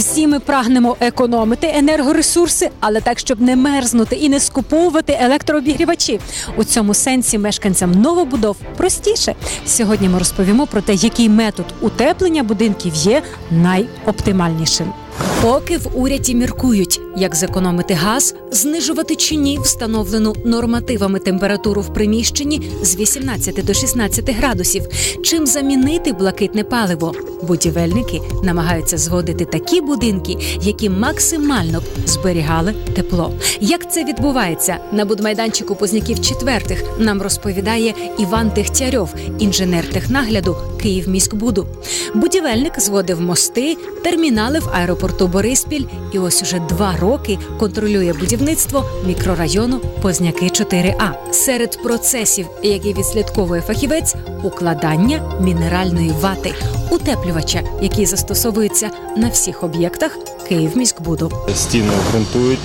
lives. Всі ми прагнемо економити енергоресурси, але так, щоб не мерзнути і не скуповувати електрообігрівачі. У цьому сенсі мешканцям новобудов простіше. Сьогодні ми розповімо про те, який метод утеплення будинків є найоптимальнішим. Поки в уряді міркують, як зекономити газ, знижувати чи ні встановлену нормативами температуру в приміщенні з 18 до 16 градусів, чим замінити блакитне паливо. Будівельники намагаються зводити такі будинки, які максимально зберігали тепло. Як це відбувається на будмайданчику позняків четвертих, нам розповідає Іван Дегтярьов, інженер технагляду Київміськбуду. Будівельник зводив мости, термінали в аеропорту Бориспіль, і ось уже два роки контролює будівництво мікрорайону Позняки 4А. Серед процесів, які відслідковує фахівець, укладання мінеральної вати, утеплювача, який застосовується на всіх об'єктах Київміськбуду. Стіни ґрунтують,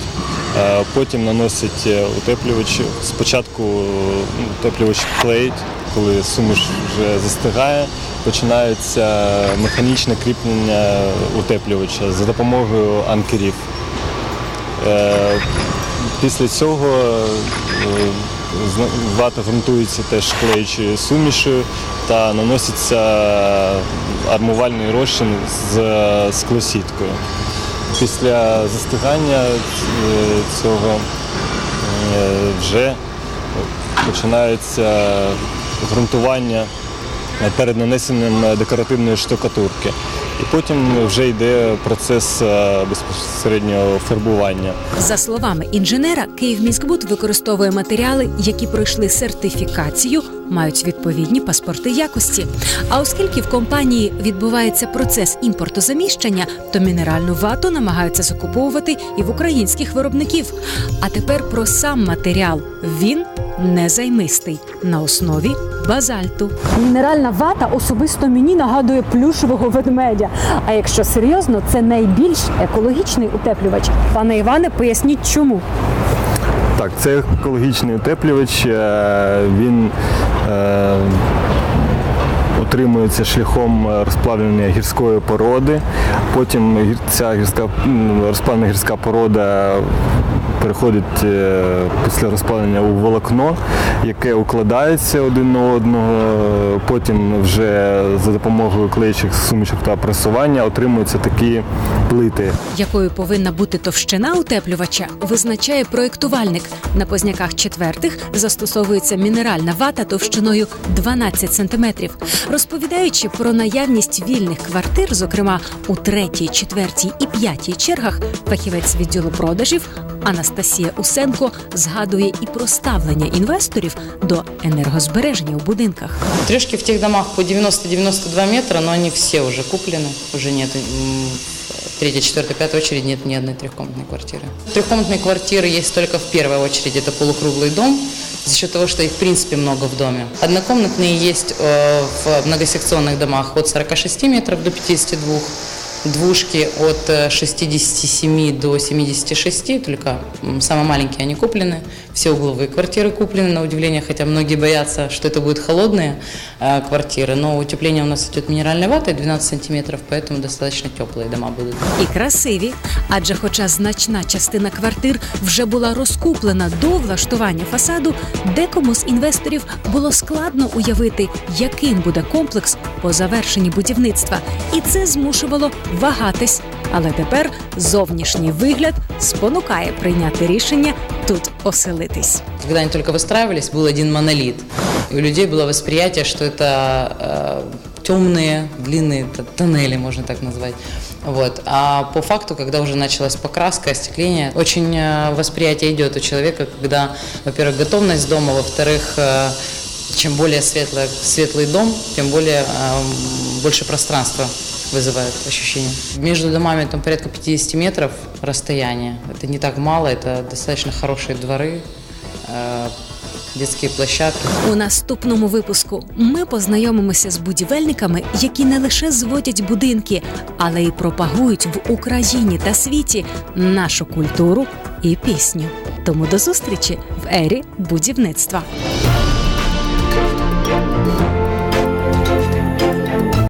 е, потім наносять е, утеплювач. Спочатку е, утеплювач клеїть, коли суміш вже застигає, починається механічне кріплення утеплювача за допомогою анкерів. Після цього вата ґрунтується теж клеючою сумішою та наноситься армувальний розчин з склосіткою. Після застигання е, цього е, вже починається ґрунтування перед нанесенням декоративної штукатурки. І потім вже йде процес е, безпосереднього фарбування. За словами інженера, Київміськбуд використовує матеріали, які пройшли сертифікацію, мають відповідні паспорти якості. А оскільки в компанії відбувається процес імпортозаміщення, то мінеральну вату намагаються закуповувати і в українських виробників. А тепер про сам матеріал він незаймистий на основі базальту. Мінеральна вата особисто мені нагадує плюшевого ведмедя. А якщо серйозно, це найбільш екологічний утеплювач. Пане Іване, поясніть чому. Так, це екологічний утеплювач. е, Він е, утримується шляхом розплавлення гірської породи. Потім ця гірська розплавлена гірська порода переходить е, після розплавлення у волокно, яке укладається один на одного. Потім вже за допомогою клеючих сумішок та пресування отримуються такі плити. Якою повинна бути товщина утеплювача, визначає проєктувальник. На позняках четвертих застосовується мінеральна вата товщиною 12 сантиметрів. Розповідаючи про наявність вільних квартир, зокрема у третій, четвертій і п'ятій чергах, фахівець відділу продажів Анастасія Усенко згадує і про ставлення інвесторів до енергозбереження у будинках. Трешки в тех домах по 90-92 метра, но они все уже куплены, уже нет м, в третьей, четвертой, пятой очереди нет ни одной трехкомнатной квартиры. Трехкомнатные квартиры есть только в первой очереди, это полукруглый дом, за счет того, что их в принципе много в доме. Однокомнатные есть э, в многосекционных домах от 46 метров до 52, двушки от э, 67 до 76, только м, самые маленькие они куплены, все угловые квартиры куплены, на удивление, хотя многие боятся, что это будут холодные э, квартиры, но утепление у нас идет минеральной ватой 12 сантиметров, поэтому достаточно теплые дома будут. І красиві, адже, хоча значна частина квартир вже була розкуплена до влаштування фасаду, декому з інвесторів було складно уявити, яким буде комплекс по завершенні будівництва, і це змушувало вагатись. Але тепер зовнішній вигляд спонукає прийняти рішення тут оселитись. Когда они только выстраивались, был один монолит. И у людей было восприятие, что это э, темные, длинные т- тоннели, можно так назвать. Вот. А по факту, когда уже началась покраска, остекление, очень э, восприятие идет у человека, когда, во-первых, готовность дома, во-вторых, э, чем более светлый, светлый дом, тем более э, больше пространства вызывает ощущение. Между домами там порядка 50 метров расстояние. Это не так мало, это достаточно хорошие дворы, э, детские площадки. У наступному випуску ми познайомимося з будівельниками, які не лише зводять будинки, але й пропагують в Україні та світі нашу культуру і пісню. Тому до зустрічі в ері будівництва.